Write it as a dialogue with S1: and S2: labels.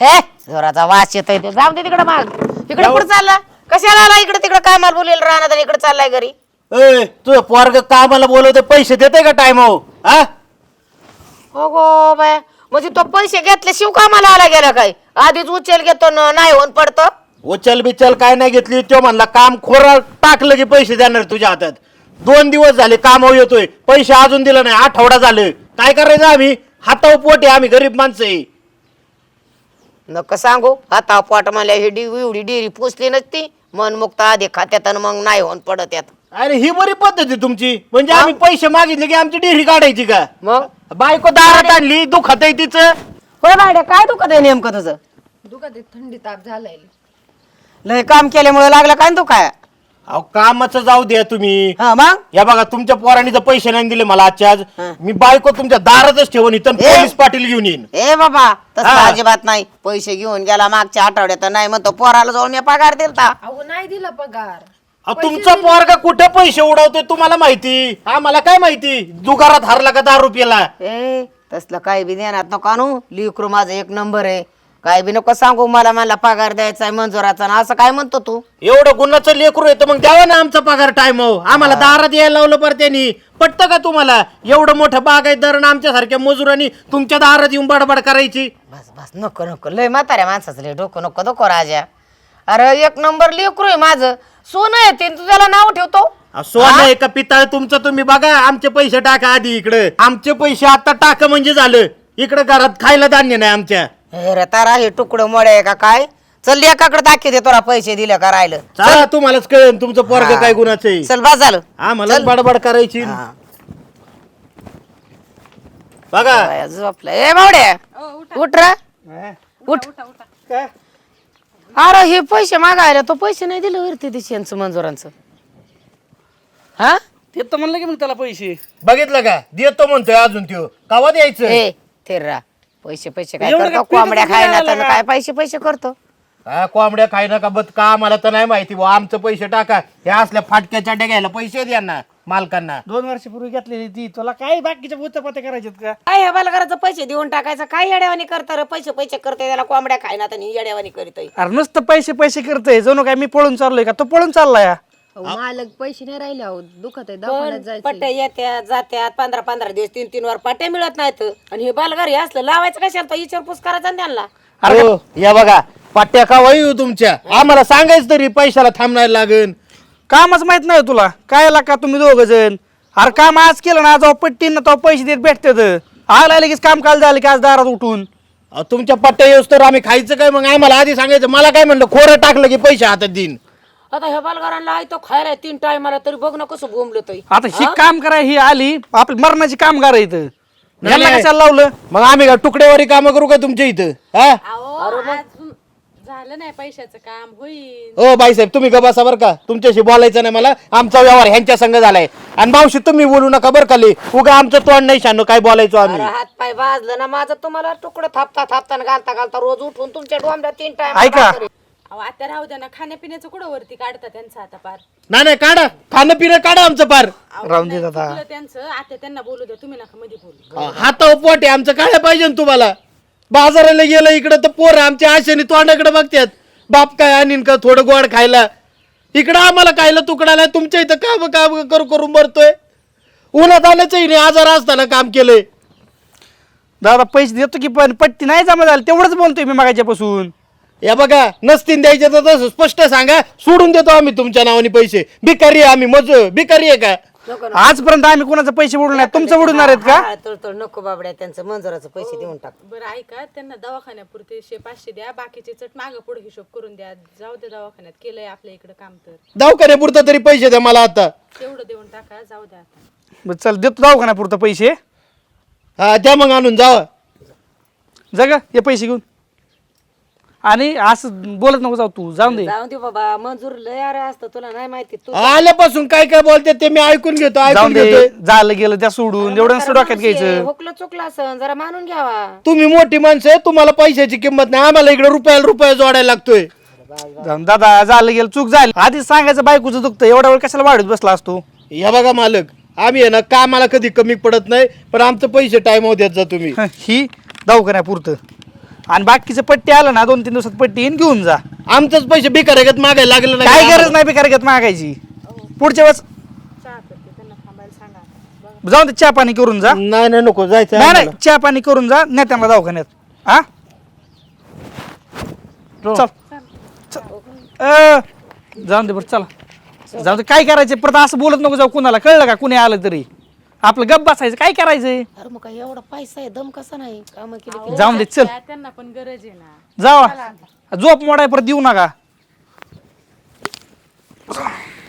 S1: हे जोराचा वास येतोय ते. जाऊ दे तिकडे माग. इकडे कुठं चालला? कशाला आला इकडे? तिकडे कामाला बोलेल राहणार इकडे चाललाय घरी.
S2: ए तुझं पोरग कामाला बोलवते पैसे देते का टाइम हो हा?
S1: हो गो बाया म्हणजे तो पैसे घेतले शिव कामाला आला गेला काय? आधीच उचल घेतो न नाही होऊन पडतो.
S2: उचल बिचल काय नाही घेतली तो म्हणला काम खोरा टाकलं की पैसे देणार तुझ्या हातात. दोन दिवस झाले काम येतोय पैसे अजून दिलं नाही आठवडा झालं. काय करायचं आम्ही? हातावर पोट आहे आम्ही गरीब माणसं आहे.
S1: नका सांगू आता पोट मला ही डी एवढी डेरी पोचली नसती. मन मुक्त आधी खात्यात आणि मग नाही होऊन पडत यात.
S2: अरे ही बरी पद्धत आहे तुमची. म्हणजे आम्ही पैसे मागितले की आमची डेरी काढायची का?
S1: मग?
S2: बायको दारात आणली दुखत आहे तिचं.
S1: होय भाड्या काय दुखत आहे नेमकं तुझं?
S3: दुखत आहे, थंडी ताप झालाय.
S1: लय काम केल्यामुळे लागलं काय तू काय
S2: अहो कामाचं जाऊ द्या तुम्ही.
S1: हा मग?
S2: या बघा तुमच्या पोरांनी जर पैसे नाही दिले मला आजच्या आज
S1: हा.
S2: मी बायको तुमच्या दारातच ठेवून इथं
S1: ए.
S2: पोलीस पाटील घेऊन येईन.
S1: ए बाबा तसं
S2: हा.
S1: अजिबात नाही. पैसे घेऊन गेला मागच्या आठवड्यात नाही म्हणतो पोराला जाऊन मी पगार दिलता.
S3: अहो नाही दिला पगार.
S2: अहो, तुमचा पोरगा कुठे पैसे उडवतोय तुम्हाला माहिती? आम्हाला काय माहिती? दुकानात हरला का दहा रुपयाला?
S1: ए तसलं काय बी देणार नको आणू. लिकरू माझं एक नंबर आहे. काय बी नको सांगू मला मला पगार द्यायचा आहे मंजुराचा ना असं काय म्हणतो तू?
S2: एवढं गुन्हाचं लेकरू येतं मग द्यावा ना आमचा पगार टाइम हो. आम्हाला दारात यायला लावलं बरं त्यांनी. पटतं का तुम्हाला? एवढं मोठं बाग आहे धरण आमच्यासारख्या मजुरांनी तुमच्या दारात येऊन बडबड करायची?
S1: बस बस नको नको. लय म्हाताऱ्या माणसाचं लय डोकं नको नको राजा. अरे एक नंबर लेकरू आहे माझं. सोनं आहे ते तू त्याला नाव ठेवतो.
S2: सोनं आहे का पितळ? तुमचं तुम्ही बघा आमचे पैसे टाका आधी इकडे. आमचे पैसे आता टाका म्हणजे झालं. इकडे घरात खायला धान्य नाही आमच्या.
S1: हे रे तारा हे तुकडं मोडे आहे का काय? चल एकाकडे दाखी दे तुला पैसे दिले का राहिलं.
S2: चला तुम्हालाच कळेल तुमचं पोरग काय गुणाचं आहे.
S1: चल बस झालं.
S2: आम्हाला बडबड करायची.
S1: हा.
S2: बघा.
S1: बाया झोपलं ए बावड्या. उठ. रे. उठ. अरे हे पैसे मागायला तो पैसे नाही दिले वरती दिशांचं मंजुरांचं. हा?
S4: ते तर म्हणलं की मग त्याला पैसे.
S2: बघितलं का? देतो म्हणतोय अजून त्यो. कवा द्यायचं?
S1: ए थेररा पैसे पैसे काय
S4: एवढं
S1: करतो?
S4: काय
S1: कोंबड्या खायला
S4: आला
S1: तर
S4: का?
S1: काय पैसे पैसे करतो?
S2: हा कोंबड्या खाय नका बत का आम्हाला तर नाही माहिती बुवा. आमचं पैसे टाका. हे असल्या फाटक्या चाट्या घ्यायला पैसे द्या ना मालकांना.
S4: दोन वर्षापूर्वी घेतलेली ती. तुला काय बाकीच्या बुत्तपात्या करायच्यात का?
S1: काय हे बालकाराचं पैसे देऊन टाकायचं? काय येड्यावानी करता रे? पैसे पैसे करते त्याला कोंबड्या खायना तर येड्यावानी करीत
S4: अरे नुसतं पैसे पैसे करतोय. जणू काय मी पळून चाललोय का? तो पळून चाललाय.
S3: मालक पैसे नाही राहिले अहो दुखत आहे दवाखान्यात जायचं
S1: पट्ट्या येत्यात जात्यात पंधरा पंधरा दिवस तीन तीन वर पट्ट्या मिळत नाहीत. आणि हे बालगारी असलं लावायचं कशाला? तर विचारपूस करायचा ना त्यांना.
S2: अरे या बघा पाट्या का वायू तुमच्या? आम्हाला सांगायचं तरी पैशाला थांबणार लागन
S4: कामच माहीत नाही तुला. काय का तुम्ही दोघ जण? अरे काम आज केलं ना जेव्हा पट्टी ना तेव्हा पैसे देत भेटतात. आला लगेच काम काल झालं की आज दारात उठून.
S2: अहो, तुमच्या पट्ट्या येऊस तर आम्ही खायचं काय? मग आम्हाला आधी सांगायचं. मला काय म्हणलं खोरं टाकलं की पैसे हातात देईन.
S1: आता ह्या बालगारांना आहे तो खायला तीन टायमाला तरी बघ ना कसं बोंबलं तरी
S4: आता ही काम करा ही आली आपली मरणाची कामगार आहे इथं.
S2: नाही,
S4: यांना
S2: नाही.
S4: कशाला लावलं?
S2: मग आम्ही का तुकडेवारी कामं करू का तुमच्या इथं? हा?
S5: झालं नाही पैशाचं काम होईल.
S2: ओ बाईसाहेब तुम्ही ग बसा बरं का? तुमच्याशी बोलायचं नाही मला. आमचा व्यवहार ह्यांच्या संग झालाय. आणि मावशी तुम्ही बोलू नका बरं खाली उगा आमचं तोंड नाही शानो काय बोलायचो आम्ही?
S1: हात पाय भाजलं ना माझं तुम्हाला तुकडं थापता थापता आणि घालता घालता रोज उठून तुमच्या डोंबऱ्या तीन टाइम
S4: ऐका.
S5: अहो आता राहू द्या ना खाण्यापिण्याचं कुठं वरती काढता त्यांचं आता पार?
S2: नाही नाही काढा. खाणं पिणं काढा आमचं पार.
S4: राहून देत आता
S5: तुला त्यांचं. आता त्यांना बोलू द्या तुम्ही नका मध्ये बोलू.
S2: हातावर पोट आहे आमचं काय पाहिजे ना तुम्हाला. बाजाराला गेलं इकडं तर पोरं आमच्या आशेने तोंडाकडे बघतात बाप काय आणीन का थोडं गोड खायला? इकडं आम्हाला खायला तुकडाला तुमच्या इथं काम काम करू करून मरतोय. उन्हात आल्याच नाही आजार असताना काम केलंय.
S4: दादा पैसे देतो की पण पट्टी नाही जमा झाली तेवढंच बोलतोय मी मागाच्यापासून
S2: या बघा नसतील द्यायचे तर तसं स्पष्ट सांगा सोडून देतो आम्ही तुमच्या नावाने पैसे. भिकारी आहे आम्ही मज भिकारी आहे का?
S4: आजपर्यंत आम्ही कोणाचे पैसे बुडून नाही. तुमचं बुडणार आहेत का?
S1: तर नको बाबड्या त्यांचं मंजुराचं पैसे देऊन टाक.
S5: बरं ऐका त्यांना दवाखान्यापुरते शे पाचशे द्या बाकीचे चट मागं पुढे हिशोब करून द्या. जाऊ द्या दवाखान्यात केलंय आपल्या इकडे काम तर.
S2: दवाखान्यापुरतं तरी पैसे द्या मला आता.
S5: तेवढं देऊन टाका जाऊ द्या आता.
S4: बरं, चल देतो दवाखान्यापुरतं पैसे.
S2: हा द्या मग आणून जावा.
S4: जग हे पैसे घेऊन. आणि असं बोलत नको जाऊ तू जाऊन दे.
S1: जाऊन दे बाबा मंजूर लय अरे असतं तुला नाही माहिती तू
S2: आल्यापासून काय काय बोलते ते मी ऐकून घेतो
S4: जाऊन
S2: ऐकून
S4: दे
S2: घेतोय.
S4: झालं गेलं त्या सोडून एवढं नसतं डोक्यात घ्यायचं.
S1: हुकलं चुकलं असं जरा मानून घ्यावा.
S2: तुम्ही मोठी माणसं आहे तुम्हाला पैशाची किंमत नाही आम्हाला इकडे रुपयाला रुपया जोडायला लागतोय.
S4: जाऊन दादा झालं गेलं चूक झाली. आधीच सांगायचं बायकोचं दुखतं एवढ्या वेळ कशाला वाढत बसला असतो?
S2: या बघा मालक आम्ही आहे ना कामाला कधी कमी पडत नाही पण आमचं पैसे टाइम देत जा तुम्ही.
S4: ही दवाखान्यापुरतं. आणि बाकीचं पट्टी आलं ना दोन तीन दिवसात पट्टी येईन घेऊन जा.
S2: आमचंच पैसे बिकारेगत मागायला लागलं
S4: काय गरज नाही बेकार मागायची. पुढच्या वेळेस
S5: चहा करते त्यांना थांबायला सांगा आता. बघा.
S4: जाऊन दे चहा पाणी करून जा.
S2: नाही नाही नको जायचं
S4: नाही
S2: आम्हाला.
S4: नाही चहा पाणी करून जा नेत्यांना दवाखान्यात. हा? चल. चल. अ, जाऊन दे बरं चला. जाऊ दे काय करायचं परत असं बोलत नको जाऊ कुणाला. कळलं का कुणी आलं तरी? आपलं गप बसायचं काय करायचंय?
S1: अरे मग काय एवढा पैसा आहे दम कसा नाही? काम केली
S4: जाऊन दे चल.
S5: त्या- त्यांना पण गरज आहे ना.
S4: जावा. झोप मोडाय परत देऊ नका.